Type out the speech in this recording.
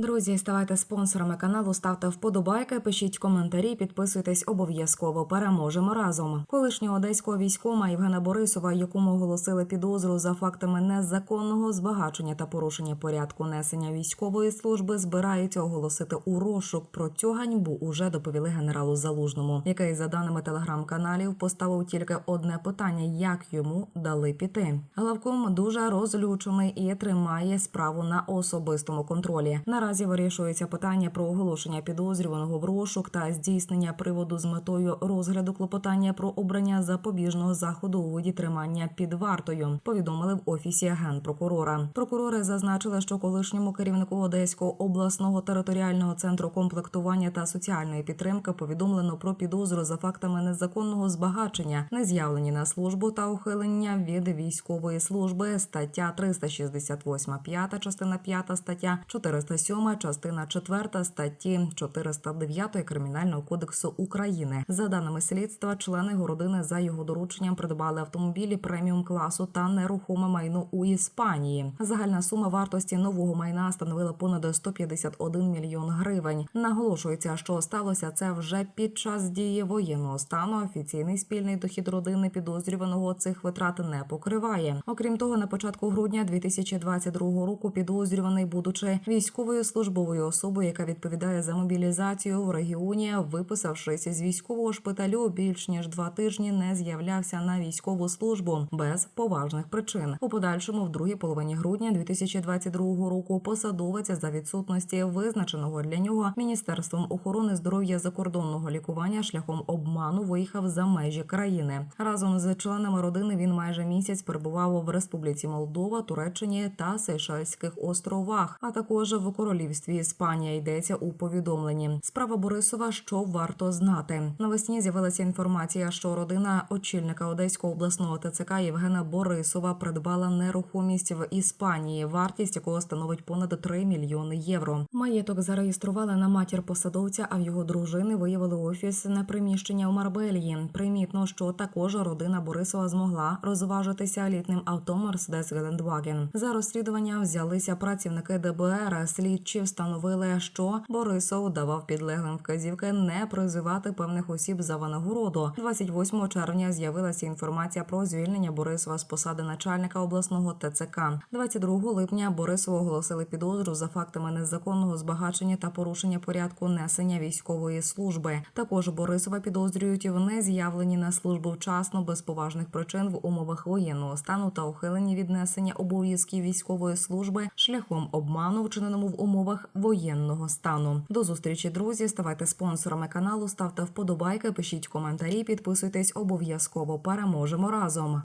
Друзі, ставайте спонсорами каналу, ставте вподобайки, пишіть коментарі, підписуйтесь обов'язково. Переможемо разом. Колишнього одеського військома Євгена Борисова, якому оголосили підозру за фактами незаконного збагачення та порушення порядку несення військової служби, збираються оголосити у розшук. Про цю ганьбу уже доповіли генералу Залужному, який за даними телеграм-каналів поставив тільки одне питання: як йому дали піти. Главком дуже розлючений і тримає справу на особистому контролі. Наразі вирішується питання про оголошення підозрюваного в розшук та здійснення приводу з метою розгляду клопотання про обрання запобіжного заходу у виді тримання під вартою. Повідомили в офісі генпрокурора. Прокурори зазначили, що колишньому керівнику Одеського обласного територіального центру комплектування та соціальної підтримки повідомлено про підозру за фактами незаконного збагачення, нез'явлені на службу та ухилення від військової служби. Стаття 368 5 частина 5 стаття 407 частина 4 статті 409 Кримінального кодексу України. За даними слідства, члени його родини за його дорученням придбали автомобілі преміум класу та нерухоме майно у Іспанії. Загальна сума вартості нового майна становила понад 151 мільйон гривень. Наголошується, що сталося це вже під час дії воєнного стану. Офіційний спільний дохід родини підозрюваного цих витрат не покриває. Окрім того, на початку грудня 2022 року підозрюваний, будучи військовою службовою особою, яка відповідає за мобілізацію в регіоні, виписавшись з військового шпиталю, більш ніж два тижні не з'являвся на військову службу без поважних причин. У подальшому, в другій половині грудня 2022 року, посадовець за відсутності визначеного для нього міністерством охорони здоров'я закордонного лікування шляхом обману виїхав за межі країни. Разом з членами родини він майже місяць перебував в Республіці Молдова, Туреччині та Сейшельських островах, а також в королівстві Іспанія йдеться у повідомленні. Справа Борисова, що варто знати. Навесні з'явилася інформація, що родина очільника Одеського обласного ТЦК Євгена Борисова придбала нерухомість в Іспанії, вартість якого становить понад 3 мільйони євро. Маєток зареєстрували на матір посадовця, а в його дружини виявили офісне приміщення у Марбельї. Примітно, що також родина Борисова змогла розважитися літним авто Мерседес Гелендваген. За розслідування взялися працівники ДБР. Слідчі встановили, що Борисов давав підлеглим вказівки не призивати певних осіб за винагороду. 28 червня з'явилася інформація про звільнення Борисова з посади начальника обласного ТЦК. 22 липня Борисову оголосили підозру за фактами незаконного збагачення та порушення порядку несення військової служби. Також Борисова підозрюють в нез'явленні на службу вчасно без поважних причин в умовах воєнного стану та ухиленні від несення обов'язків військової служби шляхом обману, вчиненому в умовах воєнного стану. До зустрічі, друзі. Ставайте спонсорами каналу, ставте вподобайки, пишіть коментарі, підписуйтесь обов'язково. Переможемо разом.